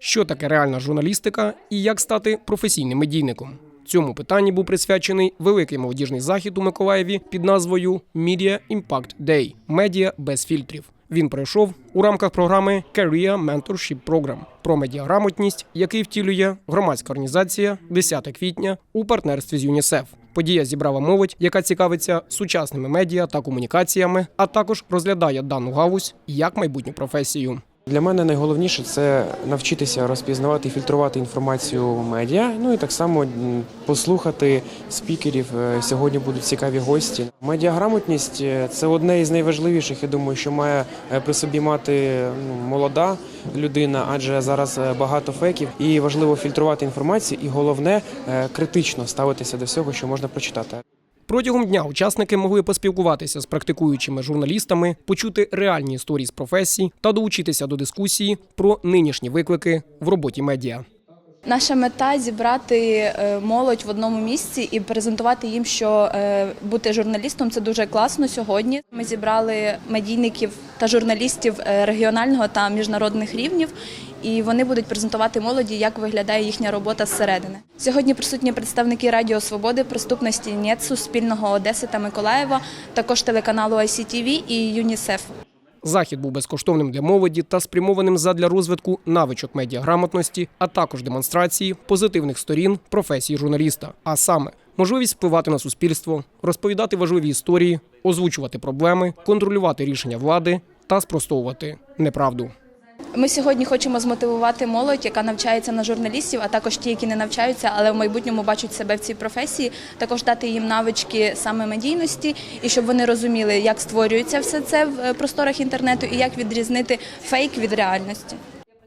що таке реальна журналістика і як стати професійним медійником. Цьому питанні був присвячений великий молодіжний захід у Миколаєві під назвою Media Impact Day – медіа без фільтрів. Він пройшов у рамках програми Career Mentorship Program про медіаграмотність, який втілює громадська організація 10 квітня у партнерстві з ЮНІСЕФ. Подія зібрала молодь, яка цікавиться сучасними медіа та комунікаціями, а також розглядає дану галузь як майбутню професію. Для мене найголовніше це навчитися розпізнавати і фільтрувати інформацію медіа. Ну і так само послухати спікерів. Е, Сьогодні будуть цікаві гості. Медіаграмотність е, це одне із найважливіших. Я думаю, що має е, при собі мати ну, молода людина, адже зараз багато фейків, і важливо фільтрувати інформацію. І головне критично ставитися до всього, що можна прочитати. Протягом дня учасники могли поспілкуватися з практикуючими журналістами, почути реальні історії з професій та долучитися до дискусії про нинішні виклики в роботі медіа. Наша мета зібрати е, молодь в одному місці і презентувати їм, що е, бути журналістом це дуже класно сьогодні. Ми зібрали медійників та журналістів е, регіонального та міжнародних рівнів, і вони будуть презентувати молоді, як виглядає їхня робота зсередини. Сьогодні присутні представники Радіо Свободи, приступності НЕТ, Суспільного Одеси та Миколаєва, також телеканалу ICTV і ЮНІСЕФ. Захід був безкоштовним для молоді та спрямованим задля розвитку навичок медіаграмотності, а також демонстрації позитивних сторін професії журналіста, а саме можливість впливати на суспільство, розповідати важливі історії, озвучувати проблеми, контролювати рішення влади та спростовувати неправду. Ми сьогодні хочемо змотивувати молодь, яка навчається на журналістів, а також ті, які не навчаються, але в майбутньому бачать себе в цій професії. Також дати їм навички саме медійності, і щоб вони розуміли, як створюється все це в е, просторах інтернету і як відрізнити фейк від реальності.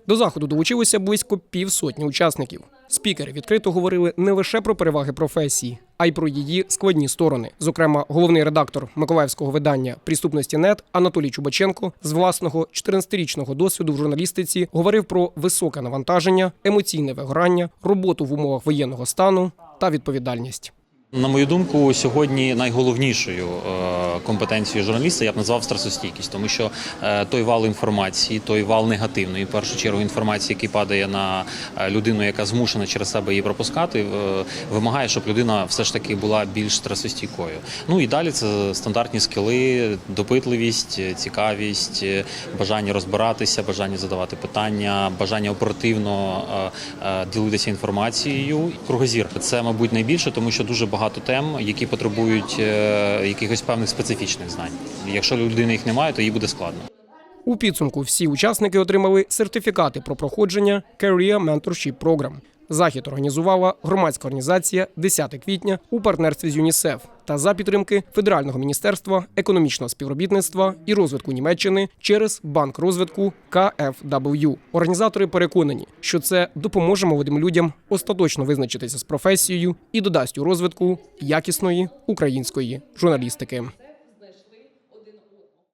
До заходу долучилося близько півсотні учасників. Спікери відкрито говорили не лише про переваги професії, а й про її складні сторони. Зокрема, головний редактор миколаївського видання Пріступності нет Анатолій Чубаченко з власного 14-річного досвіду в журналістиці говорив про високе навантаження, емоційне вигорання, роботу в умовах воєнного стану та відповідальність. На мою думку, сьогодні найголовнішою е, компетенцією журналіста я б назвав стресостійкість, тому що е, той вал інформації, той вал негативної, в першу чергу інформації, який падає на е, людину, яка змушена через себе її пропускати, вимагає, щоб людина все ж таки була більш стресостійкою. Ну і далі це стандартні скили, допитливість, цікавість, бажання розбиратися, бажання задавати питання, бажання оперативно ділитися інформацією. Кругозір це, мабуть, найбільше, тому що дуже багато тем, які потребують е, якихось певних специфічних знань. Якщо людини їх немає, то їй буде складно. У підсумку всі учасники отримали сертифікати про проходження Career Mentorship Program. Захід організувала громадська організація 10 квітня у партнерстві з ЮНІСЕФ та за підтримки Федерального міністерства економічного співробітництва і розвитку Німеччини через банк розвитку KFW. Організатори переконані, що це допоможе молодим людям остаточно визначитися з професією і додасть у розвитку якісної української журналістики.